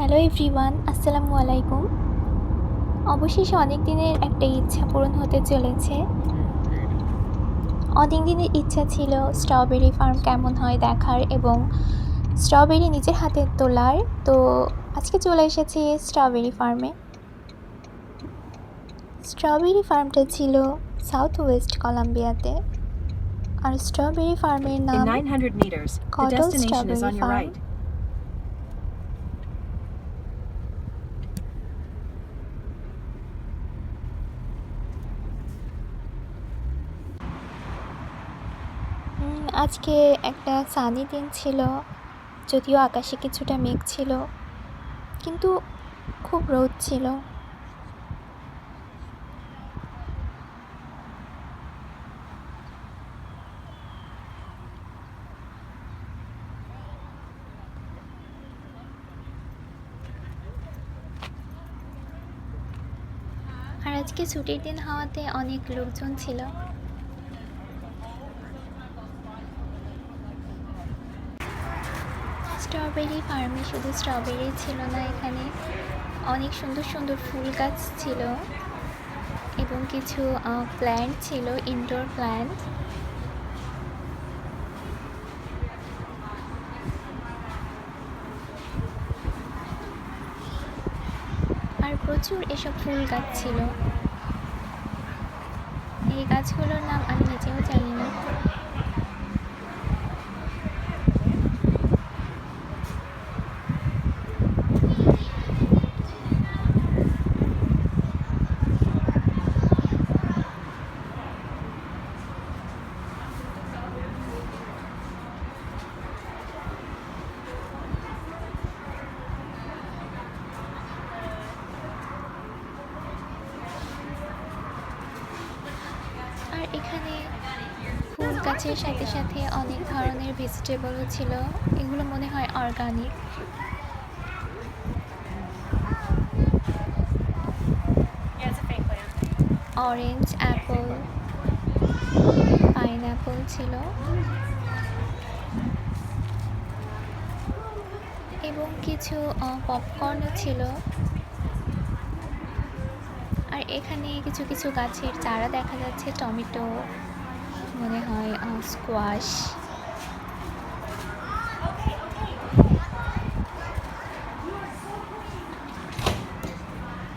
Hello everyone আসসালামু আলাইকুম। অবশেষে অনেক দিনের একটা ইচ্ছা পূরণ হতে চলেছে। অনেক দিনের ইচ্ছা ছিল স্ট্রবেরি ফার্ম কেমন হয় দেখার এবং স্ট্রবেরি নিজের হাতে তোলার। তো আজকে চলে এসেছি স্ট্রবেরি ফার্মে। স্ট্রবেরি ফার্মটা ছিল সাউথ ওয়েস্ট কলাম্বিয়াতে। আর স্ট্রবেরি ফার্মের নাম 900 meters, the আজকে একটা সানি দিন ছিল, যদিও আকাশে কিছুটা মেঘ ছিল, কিন্তু খুব রোদ ছিল। আর আজকে ছুটির দিন হওয়াতে অনেক লোকজন ছিল। স্ট্রবেরি ফার্মে শুধু স্ট্রবেরি ছিল না, এখানে অনেক সুন্দর সুন্দর ফুল গাছ ছিল এবং কিছু প্ল্যান্ট ছিল ইনডোর প্ল্যান্ট আর প্রচুর এসব ফুল গাছ ছিল। এই গাছগুলোর নাম আমি নিজেও জানি না আর এখানে গাছের সাথে সাথে অনেক ধরনের ভেজিটেবলও ছিল। এগুলো মনে হয় অর্গানিক অরেঞ্জ অ্যাপল পাইনঅ্যাপল ছিল। এবং কিছু পপকর্নও ছিল। আর এখানে কিছু কিছু গাছের চারা দেখা যাচ্ছে, টমেটো মনে হয় স্কোয়াশ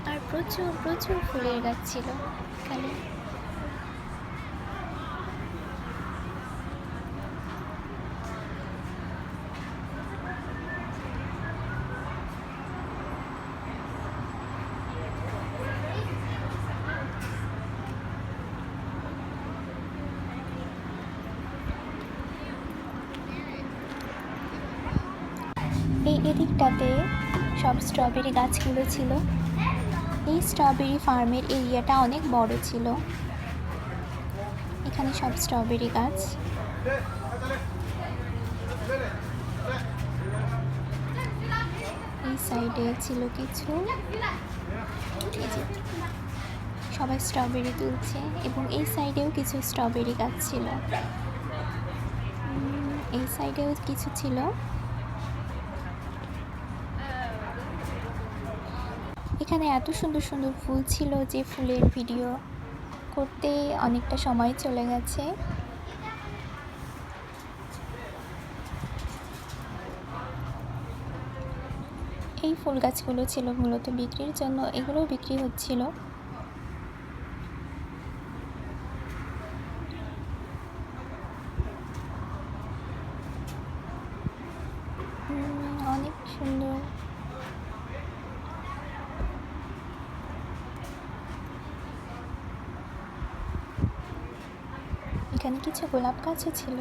আর প্রচুর প্রচুর ফুলের গাছ ছিল এখানে। এই এদিকটাতে সব স্ট্রবেরি গাছগুলো ছিল। এই স্ট্রবেরি ফার্মের এরিয়াটা অনেক বড় ছিল। এখানে সব স্ট্রবেরি গাছ। এই সাইডে ছিল কিছু। সবাই স্ট্রবেরি তুলছে এবং এই সাইডেও কিছু স্ট্রবেরি গাছ ছিল। এই সাইডেও কিছু ছিল। এখানে এত সুন্দর সুন্দর ফুল ছিল যে ফুলের ভিডিও করতে অনেকটা সময় চলে গেছে। এই ফুল গাছগুলো ছিল মূলত বিক্রির জন্য, এগুলোও বিক্রি হচ্ছিল উম, অনেক সুন্দর এখানে কিছু গোলাপ গাছও ছিল।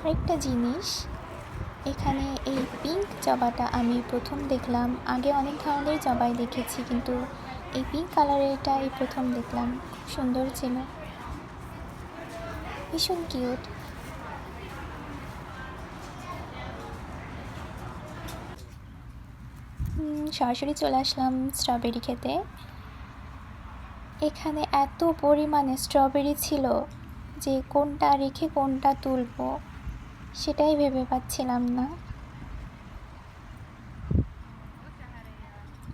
আরেকটা জিনিস, এখানে এই পিঙ্ক জবাটা আমি প্রথম দেখলাম। আগে অনেক ধরনের জবাই দেখেছি, কিন্তু এই পিঙ্ক কালারের এটা এই প্রথম দেখলাম। খুব সুন্দর ছিল। ভীষণ কিউট সরাসরি চলে আসলাম স্ট্রবেরি খেতে। এখানে এত পরিমাণে স্ট্রবেরি ছিল যে কোনটা রেখে কোনটা তুলব, সেটাই ভেবে পাচ্ছিলাম না।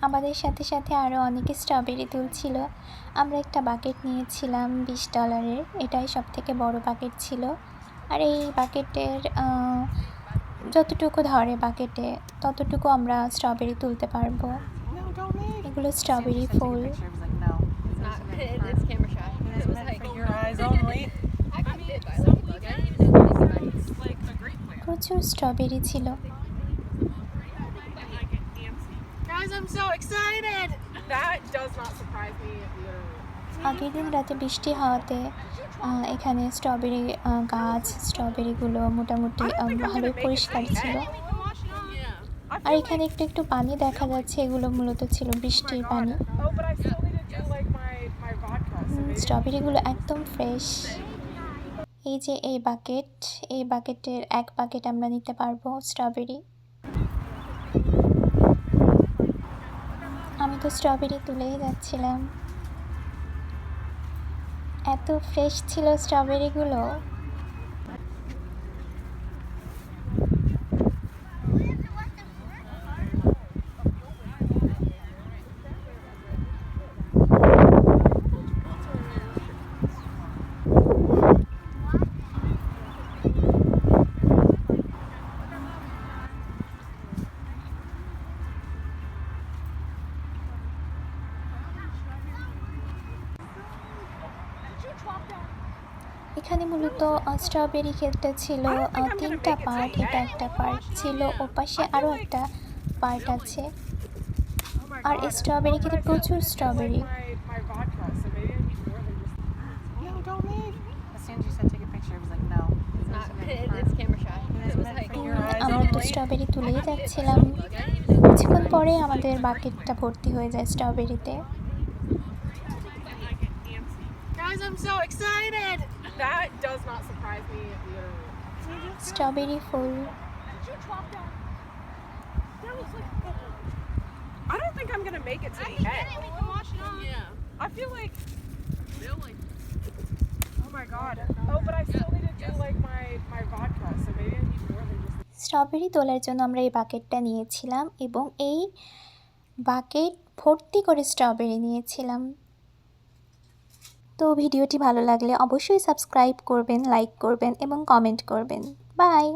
আমাদের সাথে সাথে আরও অনেকে স্ট্রবেরি তুলছিল। আমরা একটা বাকেট নিয়েছিলাম বিশ ডলারের এটাই সব থেকে বড় বাকেট ছিল। আর এই বাকেটের যতটুকু ধরে বাকেটে ততটুকু আমরা স্ট্রবেরি তুলতে পারব. এগুলো স্ট্রবেরি ফুল। Not. It's camera shy. It was like For your eyes only. I got bit by a ladybug. I didn't even know there was bites. like a great plan. প্রচুর স্ট্রবেরি ছিল Guys, I'm so excited. That does not surprise me আগের দিন রাতে বৃষ্টি হওয়াতে এখানে strawberry গাছ স্ট্রবেরিগুলো মোটামুটি ভালোই পরিষ্কার ছিল আর এখানে একটু একটু পানি দেখা যাচ্ছে এগুলো মূলত ছিল বৃষ্টির পানি স্ট্রবেরিগুলো একদম ফ্রেশ। এই যে এই বাকেট, এই বাকেটের এক বাকেট আমরা নিতে পারব স্ট্রবেরি। আমি তো স্ট্রবেরি তুলেই যাচ্ছিলাম। এত ফ্রেশ ছিল স্ট্রবেরিগুলো। এখানে মূলত স্ট্রবেরি ক্ষেত্রে ছিল তিনটা পার্ট এটা একটা পার্ট ছিল ও পাশে আরও একটা পার্ট আছে। আর এই স্ট্রবেরি ক্ষেত্রে প্রচুর স্ট্রবেরি আমরা তো স্ট্রবেরি তুলেই যাচ্ছিলাম। কিছুক্ষণ পরে আমাদের বাকেটটা ভর্তি হয়ে যায় স্ট্রবেরিতে Guys, I'm so excited. That does not surprise me literally. Strawberry full I don't think I'm gonna make it to the end. Yeah. I feel like, Really? oh my god. Oh, but I still need to do like my my vodka. So maybe I need more than just. Strawberry তোলার জন্য আমরা এই বাকেটটা নিয়েছিলাম এবং এই bucket ভর্তি করে strawberry নিয়েছিলাম তো ভিডিওটি ভালো লাগলে অবশ্যই সাবস্ক্রাইব করবেন লাইক করবেন এবং কমেন্ট করবেন। বাই!